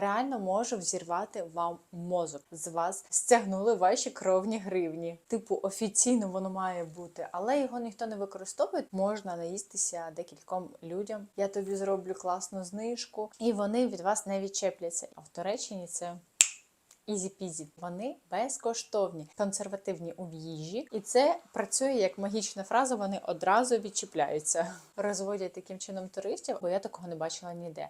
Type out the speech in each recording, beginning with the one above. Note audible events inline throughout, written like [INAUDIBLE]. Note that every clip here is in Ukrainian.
реально може взірвати вам мозок. З вас стягнули ваші кровні гривні. Типу, офіційно воно має бути, але його ніхто не використовує. Можна наїстися декільком людям. Я тобі зроблю класну знижку, і вони від вас не відчепляться. А в Туреччині це. Ізі-пізі. Вони безкоштовні, консервативні у їжі, і це працює як магічна фраза. Вони одразу відчіпляються, розводять таким чином туристів, бо я такого не бачила ніде.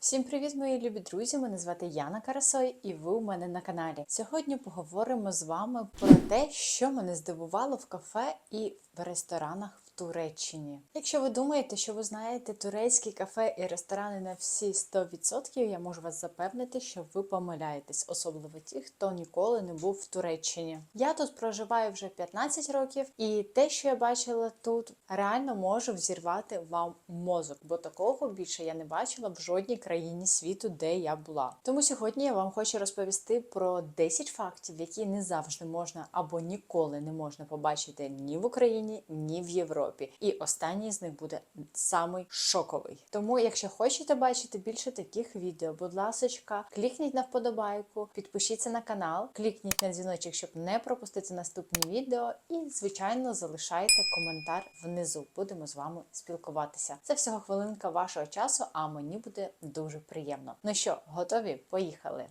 Всім привіт, мої любі друзі! Мене звати Яна Карасой, і ви у мене на каналі. Сьогодні поговоримо з вами про те, що мене здивувало в кафе і в ресторанах Туреччині. Якщо ви думаєте, що ви знаєте турецькі кафе і ресторани на всі 100%, я можу вас запевнити, що ви помиляєтесь, особливо ті, хто ніколи не був в Туреччині. Я тут проживаю вже 15 років, і те, що я бачила тут, реально може взірвати вам мозок, бо такого більше я не бачила в жодній країні світу, де я була. Тому сьогодні я вам хочу розповісти про 10 фактів, які не завжди можна або ніколи не можна побачити ні в Україні, ні в Європі. І останній з них буде самий шоковий. Тому, якщо хочете бачити більше таких відео, будь ласка, клікніть на вподобайку, підпишіться на канал, клікніть на дзвіночок, щоб не пропустити наступні відео. І, звичайно, залишайте коментар внизу. Будемо з вами спілкуватися. Це всього хвилинка вашого часу, а мені буде дуже приємно. Ну що, готові? Поїхали!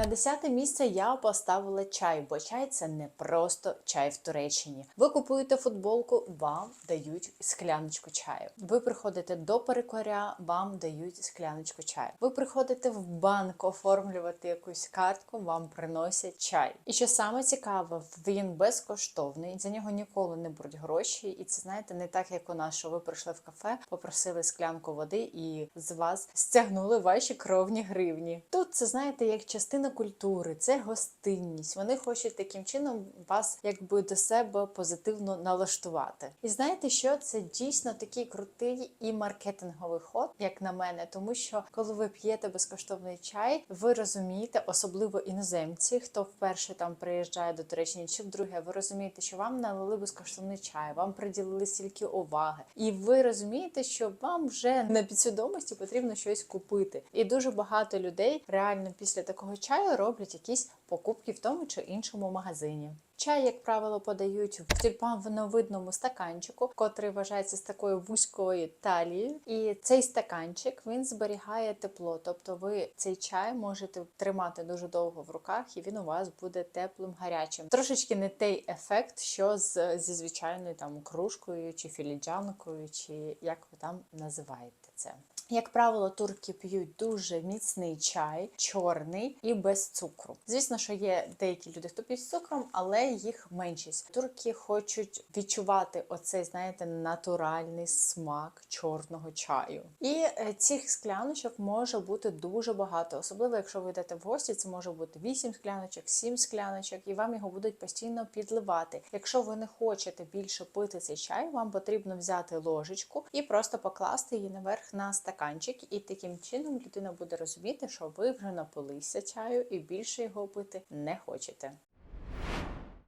На десяте місце я поставила чай, бо чай це не просто чай в Туреччині. Ви купуєте футболку, вам дають скляночку чаю. Ви приходите до перекоря, вам дають скляночку чаю. Ви приходите в банк оформлювати якусь картку, вам приносять чай. І що саме цікаве, він безкоштовний, за нього ніколи не беруть гроші. І це знаєте, не так як у нас, що ви прийшли в кафе, попросили склянку води і з вас стягнули ваші кровні гривні. Тут це знаєте, як частина культури, це гостинність. Вони хочуть таким чином вас якби до себе позитивно налаштувати. І знаєте, що це дійсно такий крутий і маркетинговий ход, як на мене, тому що коли ви п'єте безкоштовний чай, ви розумієте, особливо іноземці, хто вперше там приїжджає до Туреччини чи вдруге, ви розумієте, що вам налили безкоштовний чай, вам приділили стільки уваги, і ви розумієте, що вам вже на підсвідомості потрібно щось купити. І дуже багато людей реально після такого чаю роблять якісь покупки в тому чи іншому магазині. Чай, як правило, подають в тюльпановидному стаканчику, котрий вважається з такою вузькою талією. І цей стаканчик він зберігає тепло. Тобто ви цей чай можете тримати дуже довго в руках, і він у вас буде теплим, гарячим. Трошечки не той ефект, що з, зі звичайною там кружкою чи філіджанкою, чи як ви там називаєте це. Як правило, турки п'ють дуже міцний чай, чорний і без цукру. Звісно, що є деякі люди, хто п'ють з цукром, але їх меншість. Турки хочуть відчувати оцей, знаєте, натуральний смак чорного чаю. І е, цих скляночок може бути дуже багато, особливо якщо ви йдете в гості, це може бути 8 скляночок, 7 скляночок, і вам його будуть постійно підливати. Якщо ви не хочете більше пити цей чай, вам потрібно взяти ложечку і просто покласти її наверх на стаканчик, і таким чином людина буде розуміти, що ви вже напилися чаю і більше його пити не хочете.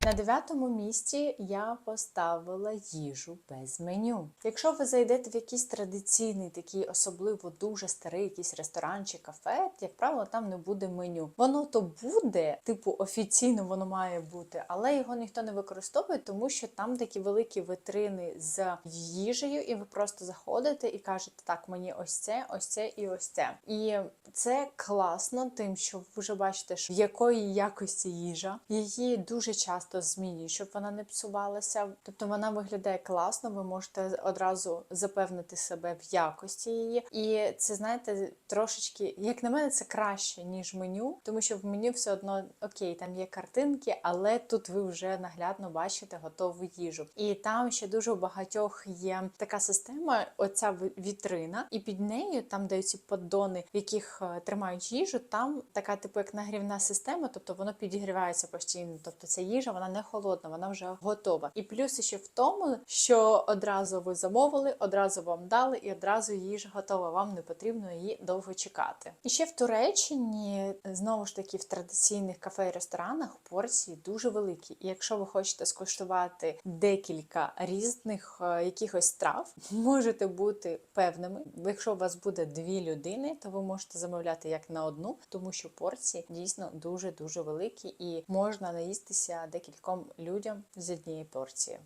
На дев'ятому місці я поставила їжу без меню. Якщо ви зайдете в якийсь традиційний, такий особливо дуже старий якийсь ресторан чи кафе, як правило, там не буде меню. Воно то буде, типу офіційно воно має бути, але його ніхто не використовує, тому що там такі великі витрини з їжею, і ви просто заходите і кажете, так, мені ось це, ось це і ось це. І це класно, тим, що ви вже бачите, що якої якості їжа її дуже часто змінюють, щоб вона не псувалася. Тобто вона виглядає класно, ви можете одразу запевнити себе в якості її. І це, знаєте, трошечки, як на мене, це краще, ніж меню, тому що в меню все одно окей, там є картинки, але тут ви вже наглядно бачите готову їжу. І там ще дуже у багатьох є така система, оця вітрина, і під нею, там де ці поддони, в яких е, тримають їжу, там така, типу, як нагрівна система, тобто воно підігрівається постійно. Тобто ця їжа вона вона не холодна, вона вже готова. І плюс ще в тому, що одразу ви замовили, одразу вам дали, і одразу їжа готова. Вам не потрібно її довго чекати. І ще в Туреччині знову ж таки в традиційних кафе і ресторанах порції дуже великі. І якщо ви хочете скуштувати декілька різних е, якихось страв, [LAUGHS] можете бути певними. Якщо у вас буде дві людини, то ви можете замовляти як на одну, тому що порції дійсно дуже дуже великі, і можна наїстися декільком людям з однієї порції.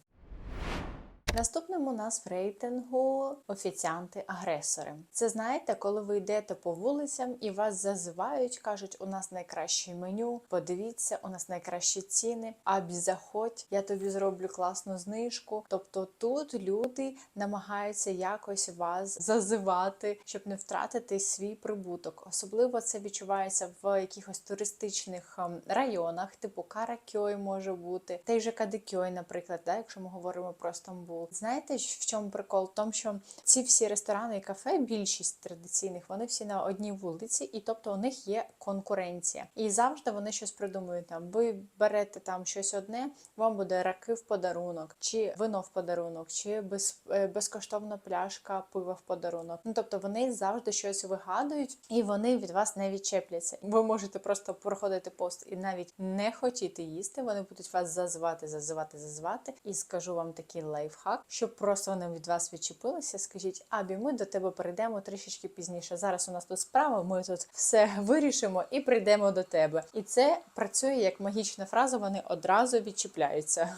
Наступним у нас в рейтингу офіціанти-агресори. Це знаєте, коли ви йдете по вулицям і вас зазивають, кажуть, у нас найкраще меню, подивіться, у нас найкращі ціни. Абі заходь, я тобі зроблю класну знижку. Тобто тут люди намагаються якось вас зазивати, щоб не втратити свій прибуток. Особливо це відчувається в якихось туристичних ем, районах, типу Каракьой може бути, той же Кадикьой, наприклад, да, якщо ми говоримо про Стамбул. Знаєте, в чому прикол? В тому, що ці всі ресторани і кафе, більшість традиційних, вони всі на одній вулиці, і тобто у них є конкуренція. І завжди вони щось придумують. Там ви берете там щось одне, вам буде раки в подарунок, чи вино в подарунок, чи без, е, безкоштовна пляшка пива в подарунок. Ну тобто вони завжди щось вигадують і вони від вас не відчепляться. Ви можете просто проходити пост і навіть не хотіти їсти. Вони будуть вас зазивати, зазивати, зазивати. І скажу вам такий лайфхак, щоб просто вони від вас відчепилися. Скажіть, Абі, ми до тебе перейдемо трішечки пізніше. Зараз у нас тут справа, ми тут все [LAUGHS] вирішимо і прийдемо до тебе. І це працює як магічна фраза. Вони одразу відчіпляються.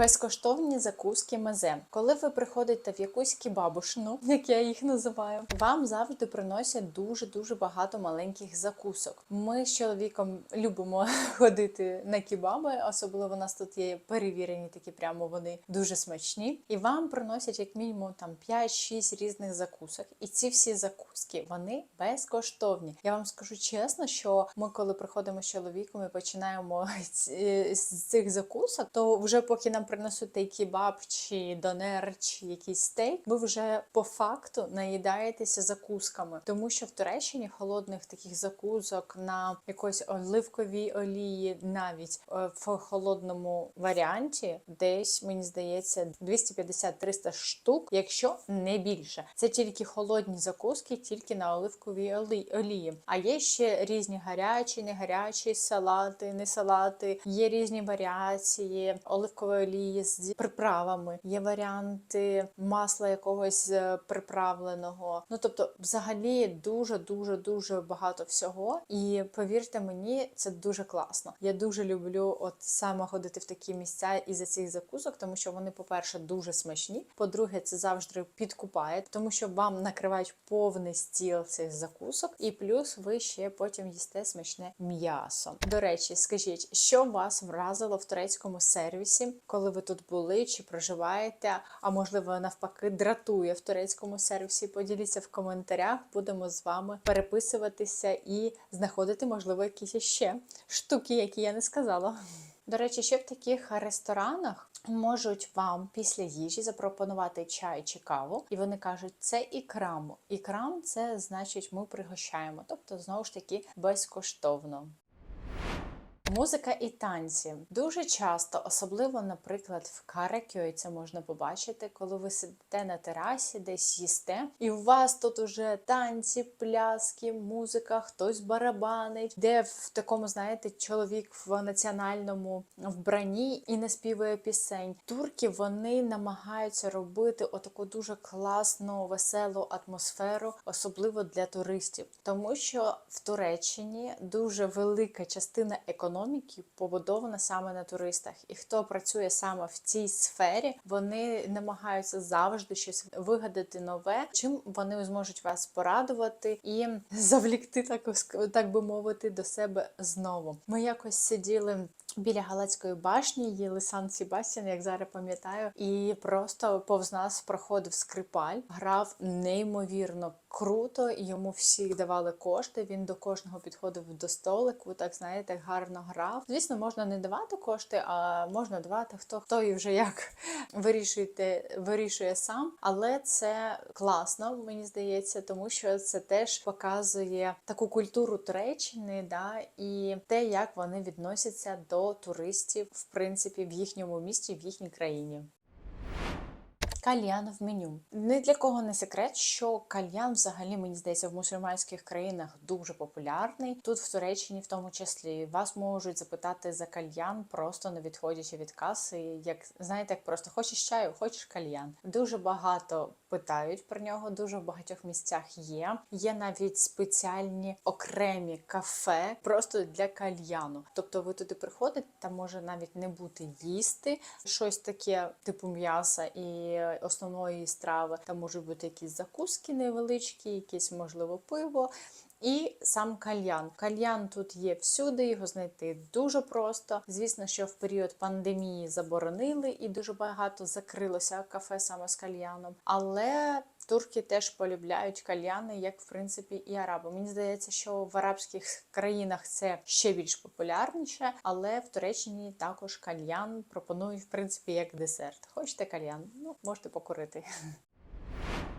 Безкоштовні закуски мазе. Коли ви приходите в якусь кібабушну, [LAUGHS] як я їх називаю, вам завжди приносять дуже дуже багато маленьких закусок. Ми з чоловіком любимо [LAUGHS] ходити на кібаби, особливо у нас тут є перевірені такі, прямо вони дуже смачні. І вам приносять як мінімум там 5-6 різних закусок. І ці всі закуски вони безкоштовні. Я вам скажу чесно, що ми, коли приходимо з чоловіком і починаємо [LAUGHS] з цих закусок, то вже поки нам принесуть той кебаб, чи донер, чи якийсь стейк, ви вже по факту наїдаєтеся закусками, тому що в Туреччині холодних таких закусок на якоїсь оливковій олії, навіть е, в холодному варіанті, десь мені здається 250-300 штук, якщо не більше. Це тільки холодні закуски, тільки на оливковій олії. А є ще різні гарячі, не гарячі салати, не салати. Є різні варіації оливкової олії з приправами. Є варіанти масла якогось е, приправленого. Ну тобто, взагалі, дуже дуже дуже багато всього. І повірте мені, це дуже класно. Я дуже люблю от саме ходити в такі місця із-за цих закусок, тому що вони, по-перше, дуже смачні. По-друге, це завжди підкупає, тому що вам накривають повний стіл цих закусок, і плюс ви ще потім їсте смачне м'ясо. До речі, скажіть, що вас вразило в турецькому сервісі, коли ви тут були чи проживаєте? А можливо, навпаки, дратує в турецькому сервісі? Поділіться в коментарях, будемо з вами переписуватися і знаходити, можливо, якісь ще штуки, які я не сказала. До речі, ще в таких ресторанах можуть вам після їжі запропонувати чай чи каву, і вони кажуть, це ікрам. Ікрам це значить ми пригощаємо, тобто знову ж таки безкоштовно. Музика і танці дуже часто, особливо, наприклад, в Каракьой це можна побачити, коли ви сидите на терасі, десь їсте, і у вас тут уже танці, пляски, музика, хтось барабанить, де в такому, знаєте, чоловік в національному вбранні і не співає пісень. Турки вони намагаються робити отаку дуже класну, веселу атмосферу, особливо для туристів, тому що в Туреччині дуже велика частина економіки побудована саме на туристах. І хто працює саме в цій сфері, вони намагаються завжди щось вигадати нове, чим вони зможуть вас порадувати і [LAUGHS] завлікти так, так би мовити до себе знову. Ми якось сиділи. Біля Галацької башні їли Сан Себастьян, як зараз пам'ятаю, і просто повз нас проходив скрипаль, грав неймовірно круто, йому всі давали кошти. Він до кожного підходив до столику, так знаєте, гарно грав. Звісно, можна не давати кошти, а можна давати хто хто і вже як [LAUGHS] вирішуєте, вирішує сам. Але це класно, мені здається, тому що це теж показує таку культуру Туреччини, да, і те, як вони відносяться до до туристів, в принципі, в їхньому місті, в їхній країні. Кальян в меню. Ні для кого не секрет, що кальян взагалі, мені здається, в мусульманських країнах дуже популярний. Тут в Туреччині, в тому числі, вас можуть запитати за кальян, просто не відходячи від каси. Як знаєте, як просто хочеш чаю, хочеш кальян. Дуже багато питають про нього, дуже в багатьох місцях є. Є навіть спеціальні окремі кафе просто для кальяну. Тобто ви туди приходите, там може навіть не бути їсти щось таке, типу м'яса і основної страви. Там можуть бути якісь закуски невеличкі, якісь можливо пиво. І сам кальян. Кальян тут є всюди, його знайти дуже просто. Звісно, що в період пандемії заборонили і дуже багато закрилося кафе саме з кальяном. Але турки теж полюбляють кальяни, як в принципі і араби. Мені здається, що в арабських країнах це ще більш популярніше, але в Туреччині також кальян пропонують в принципі як десерт. Хочете кальян? Ну можете покурити. [LAUGHS]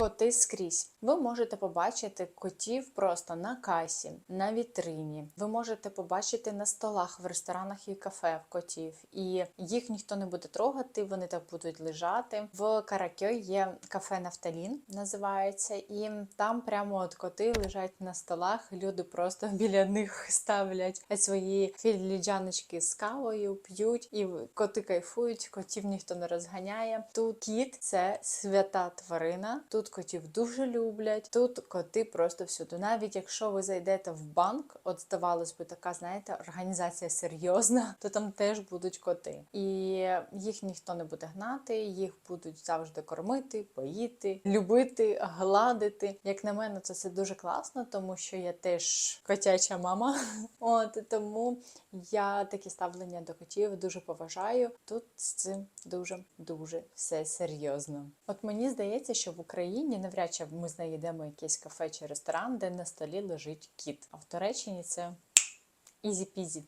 Коти скрізь. Ви можете побачити котів просто на касі, на вітрині. Ви можете побачити на столах в ресторанах і кафе в котів, і їх ніхто не буде трогати. Вони так будуть лежати. В Каракьо є кафе Нафталін, називається, і там прямо от коти лежать на столах. Люди просто [LAUGHS] біля них ставлять свої філіджаночки з кавою, п'ють, і коти кайфують. Котів ніхто не розганяє. Тут кіт це свята тварина. Тут котів дуже люблять. Тут коти просто всюди. Навіть якщо ви зайдете в банк, от здавалось би, така знаєте, організація серйозна, то там теж будуть коти, і їх ніхто не буде гнати, їх будуть завжди кормити, поїти, любити, гладити. Як на мене, це все дуже класно, тому що я теж котяча мама. [LAUGHS] От тому я такі ставлення до котів дуже поважаю. Тут з цим дуже дуже все серйозно. От мені здається, що в Україні навряд чи ми знайдемо якийсь кафе чи ресторан, де на столі лежить кіт. А в Туреччині це ізі-пізі.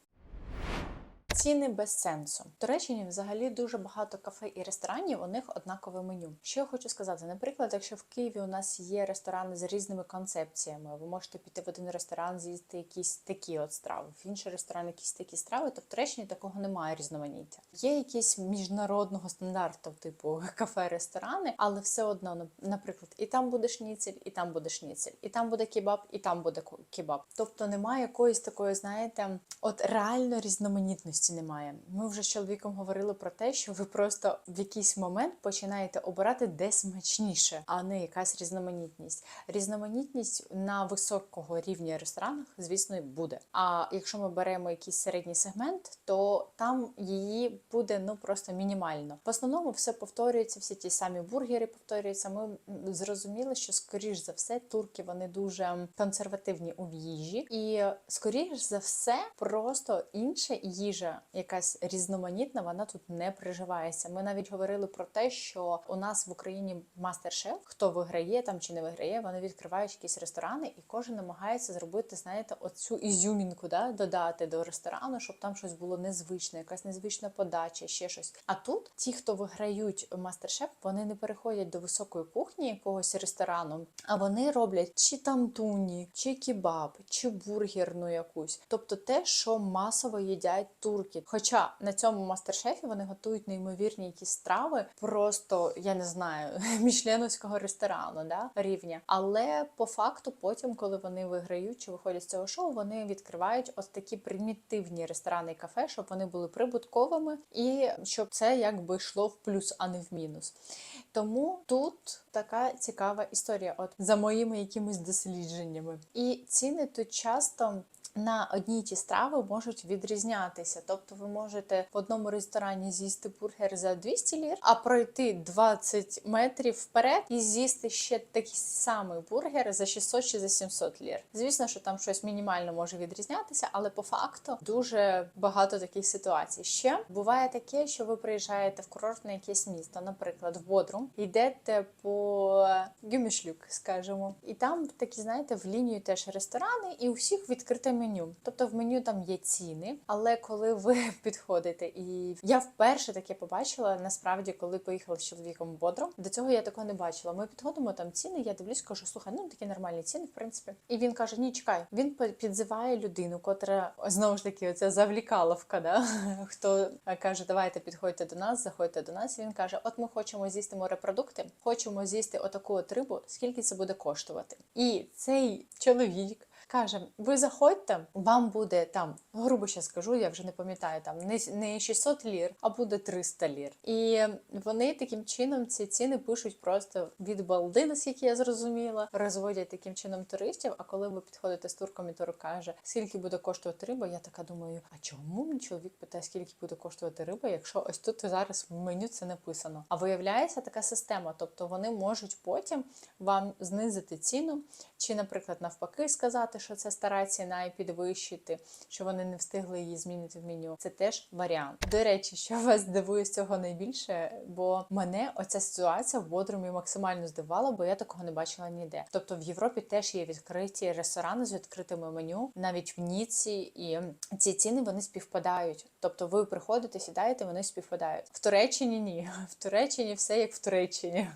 Ціни без сенсу. В Туреччині взагалі дуже багато кафе і ресторанів. У них однакове меню. Що я хочу сказати? Наприклад, якщо в Києві у нас є ресторани з різними концепціями, ви можете піти в один ресторан, з'їсти якісь такі от страви, в інший ресторан якісь такі страви, то в Туреччині такого немає різноманіття. Є якісь міжнародного стандарту, типу [LAUGHS] кафе-ресторани, але все одно, ну, наприклад, і там буде шніцель, і там буде шніцель, і там буде кебаб, і там буде кебаб. Тобто немає якоїсь такої, знаєте, от реально різноманітності немає. Ми вже з чоловіком говорили про те, що ви просто в якийсь момент починаєте обирати де смачніше, а не якась різноманітність. Різноманітність на високого рівня ресторанах, звісно, буде. А якщо ми беремо якийсь середній сегмент, то там її буде ну просто мінімально. В основному все повторюється, всі ті самі бургери повторюються. Ми зрозуміли, що скоріш за все турки вони дуже консервативні у їжі, і скоріш за все, просто інша їжа якась різноманітна, вона тут не приживається. Ми навіть говорили про те, що у нас в Україні мастер-шеф, хто виграє там чи не виграє, вони відкривають якісь ресторани, і кожен намагається зробити, знаєте, оцю ізюмінку, да, додати до ресторану, щоб там щось було незвичне, якась незвична подача, ще щось. А тут ті, хто виграють мастер-шеф, вони не переходять до високої кухні якогось ресторану, а вони роблять чи тантуні, чи кебаб, чи бургерну якусь, тобто те, що масово їдять турки. Хоча на цьому мастер-шефі вони готують неймовірні якісь страви, просто я не знаю, [LAUGHS] мішленовського ресторану да, рівня. Але по факту, потім, коли вони виграють чи виходять з цього шоу, вони відкривають ось такі примітивні ресторани і кафе, щоб вони були прибутковими і щоб це якби йшло в плюс, а не в мінус. Тому тут така цікава історія, от за моїми якимись дослідженнями. І ціни тут часто на одні й ті страви можуть відрізнятися. Тобто ви можете в одному ресторані з'їсти бургер за 200 лір, а пройти 20 метрів вперед і з'їсти ще такий самий бургер за 600 чи за 700 лір. Звісно, що там щось мінімально може відрізнятися, але по факту дуже багато таких ситуацій. Ще буває таке, що ви приїжджаєте в курортне якесь місто, наприклад, в Бодрум, йдете по Гюмішлюк, скажімо, і там такі, знаєте, в лінію теж ресторани, і у всіх відкрите меню. Тобто в меню там є ціни, але коли ви [LAUGHS] підходите, і я вперше таке побачила, насправді, коли поїхала з чоловіком в Бодру, до цього я такого не бачила. Ми підходимо там ціни, я дивлюсь, кажу, слухай, ну такі нормальні ціни, в принципі. І він каже: Ні, чекай, він підзиває людину, котра знову ж таки оця завлікаловка, да? [LAUGHS] хто е, каже, давайте підходьте до нас, заходьте до нас. Він каже: От ми хочемо з'їсти морепродукти, хочемо з'їсти отаку от рибу, скільки це буде коштувати. І цей чоловік. Каже, ви заходьте, вам буде там, грубо ще скажу, я вже не пам'ятаю, там не, не 600 лір, а буде 300 лір. І вони таким чином ці ціни пишуть просто від балди, наскільки я зрозуміла, розводять таким чином туристів. А коли ви підходите з турком і тур каже, скільки буде коштувати риба, я така думаю, а чому мені чоловік питає, скільки буде коштувати риба, якщо ось тут зараз в меню це написано. А виявляється така система, тобто вони можуть потім вам знизити ціну, чи, наприклад, навпаки, сказати, що це стара ціна і підвищити, що вони не встигли її змінити в меню. Це теж варіант. До речі, що вас дивує з цього найбільше, бо мене оця ситуація в Бодрумі максимально здивувала, бо я такого не бачила ніде. Тобто в Європі теж є відкриті ресторани з відкритими меню, навіть в Ніці, і ці ціни вони співпадають. Тобто ви приходите, сідаєте, вони співпадають. В Туреччині ні. [LAUGHS] В Туреччині все як в Туреччині.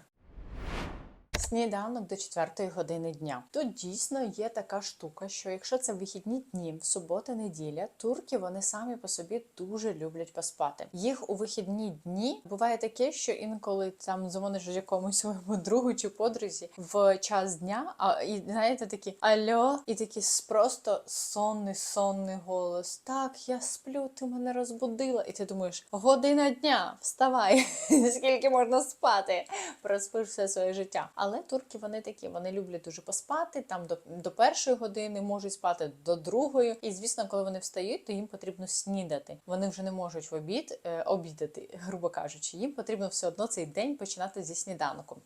Сніданок до 4 години дня. Тут дійсно є така штука, що якщо це вихідні дні, в субота, неділя, турки вони самі по собі дуже люблять поспати. Їх у вихідні дні буває таке, що інколи там дзвониш якомусь своєму другу чи подрузі в час дня, а і знаєте такі альо, і такий просто сонний, сонний голос. Так, я сплю, ти мене розбудила. І ти думаєш, година дня, вставай, [LAUGHS] скільки можна спати? Проспиш все своє життя. Але турки вони такі, вони люблять дуже поспати. Там до, до першої години можуть спати до другої. І звісно, коли вони встають, то їм потрібно снідати. Вони вже не можуть в обід е, обідати, грубо кажучи. Їм потрібно все одно цей день починати зі сніданку.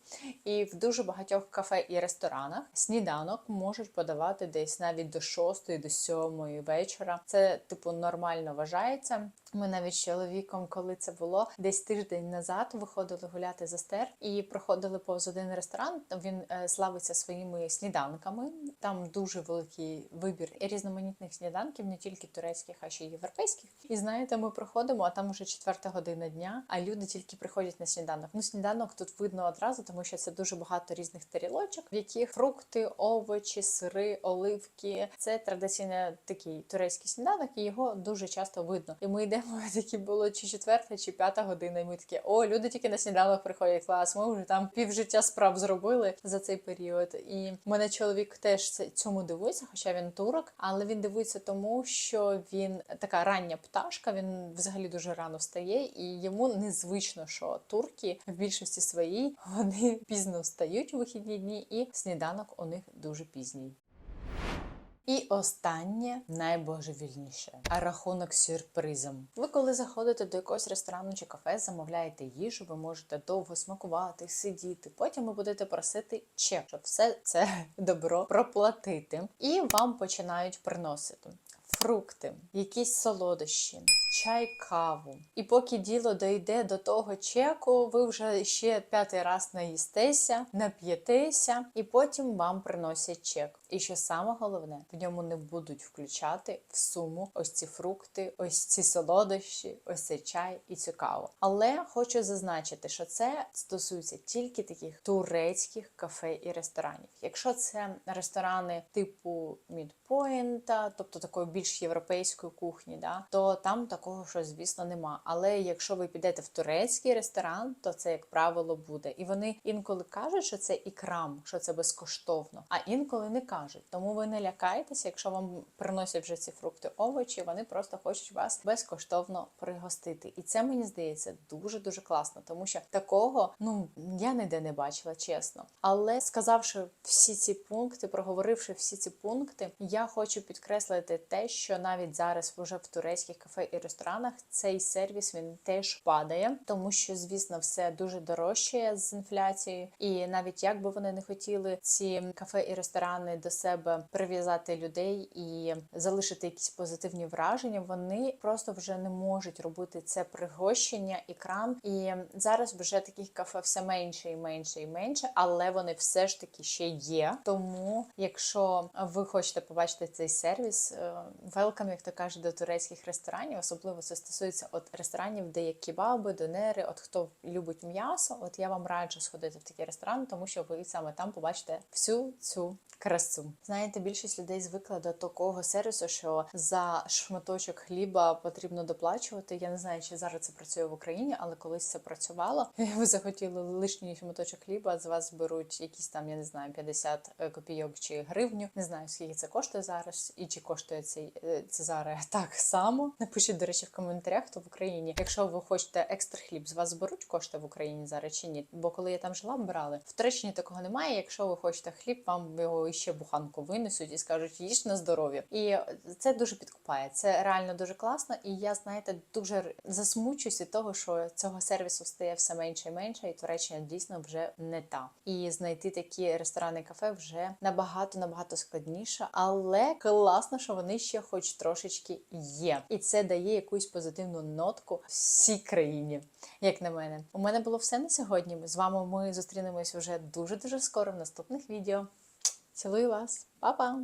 І в дуже багатьох кафе і ресторанах сніданок можуть подавати десь навіть до 6 до 7 вечора. Це типу нормально вважається. Ми навіть з чоловіком, коли це було десь тиждень назад, виходили гуляти за стер і проходили повз один ресторан. Він е, славиться своїми сніданками. Там дуже великий вибір різноманітних сніданків, не тільки турецьких, а ще й європейських. І знаєте, ми проходимо, а там уже четверта година дня, а люди тільки приходять на сніданок. Ну, сніданок тут видно одразу, тому що це дуже багато різних тарілочок, в яких фрукти, овочі, сири, оливки. Це традиційний такий турецький сніданок, і його дуже часто видно. І ми йдемо, [LAUGHS] такі було чи четверта, чи п'ята година. І ми такі, о, люди тільки на сніданок приходять. Клас, ми вже там півжиття справ зробили за цей період. І мене чоловік теж цьому дивується, хоча він турок, але він дивується тому, що він така рання пташка. Він взагалі дуже рано встає, і йому незвично, що турки в більшості своїй вони пізно встають у вихідні дні, і сніданок у них дуже пізній. І останнє найбожевільніше рахунок сюрпризом. Ви коли заходите до якогось ресторану чи кафе, замовляєте їжу, ви можете довго смакувати, сидіти. Потім ви будете просити чек, щоб все це [LAUGHS] добро проплатити. І вам починають приносити фрукти, якісь солодощі, чай, каву. І поки діло дойде до того чеку, ви вже ще п'ятий раз наїстеся, нап'єтеся, і потім вам приносять чек. І що саме головне, в ньому не будуть включати в суму ось ці фрукти, ось ці солодощі, ось цей чай і цю каву. Але хочу зазначити, що це стосується тільки таких турецьких кафе і ресторанів. Якщо це ресторани типу Мідпоінта, тобто такої більш європейської кухні, да, то там такого що, звісно, нема. Але якщо ви підете в турецький ресторан, то це, як правило, буде. І вони інколи кажуть, що це ікрам, що це безкоштовно, а інколи не кажуть. Тому ви не лякайтеся, якщо вам приносять вже ці фрукти, овочі, вони просто хочуть вас безкоштовно пригостити. І це мені здається дуже дуже класно, тому що такого ну я ніде не бачила, чесно. Але сказавши всі ці пункти, проговоривши всі ці пункти, я хочу підкреслити те, що навіть зараз вже в турецьких кафе і ресторанах ресторанах цей сервіс він теж падає, тому що, звісно, все дуже дорожчає з інфляцією, і навіть як би вони не хотіли ці кафе і ресторани до себе прив'язати людей і залишити якісь позитивні враження, вони просто вже не можуть робити це пригощення ікрам. І зараз вже таких кафе все менше і менше і менше, але вони все ж таки ще є. Тому, якщо ви хочете побачити цей сервіс, велкам, як то кажуть, до турецьких ресторанів, особливо це стосується от ресторанів, де є кебаби, донери. От хто любить м'ясо, от я вам раджу сходити в такий ресторан, тому що ви саме там побачите всю цю красу. Знаєте, більшість людей звикла до такого сервісу, що за шматочок хліба потрібно доплачувати. Я не знаю, чи зараз це працює в Україні, але колись це працювало. [LAUGHS] Ви захотіли лишній шматочок хліба, з вас беруть якісь там, я не знаю, 50 копійок чи гривню. Не знаю, скільки це коштує зараз, і чи коштує цей е, це зараз так само. Напишіть, до речі, в коментарях, хто в Україні. Якщо ви хочете екстра хліб, з вас зберуть кошти в Україні зараз чи ні? Бо коли я там жила, брали в Туреччині такого немає. Якщо ви хочете хліб, вам його ще буханку винесуть і скажуть їж на здоров'я. І це дуже підкупає. Це реально дуже класно. І я знаєте, дуже засмучуюсь від того, що цього сервісу стає все менше і менше, і Туреччина дійсно вже не та. І знайти такі ресторани, кафе вже набагато набагато складніше, але класно, що вони ще, хоч трошечки є, і це дає якусь позитивну нотку всій країні, як на мене. У мене було все на сьогодні. З вами ми зустрінемось вже дуже дуже скоро в наступних відео. Цілую вас, Па-па!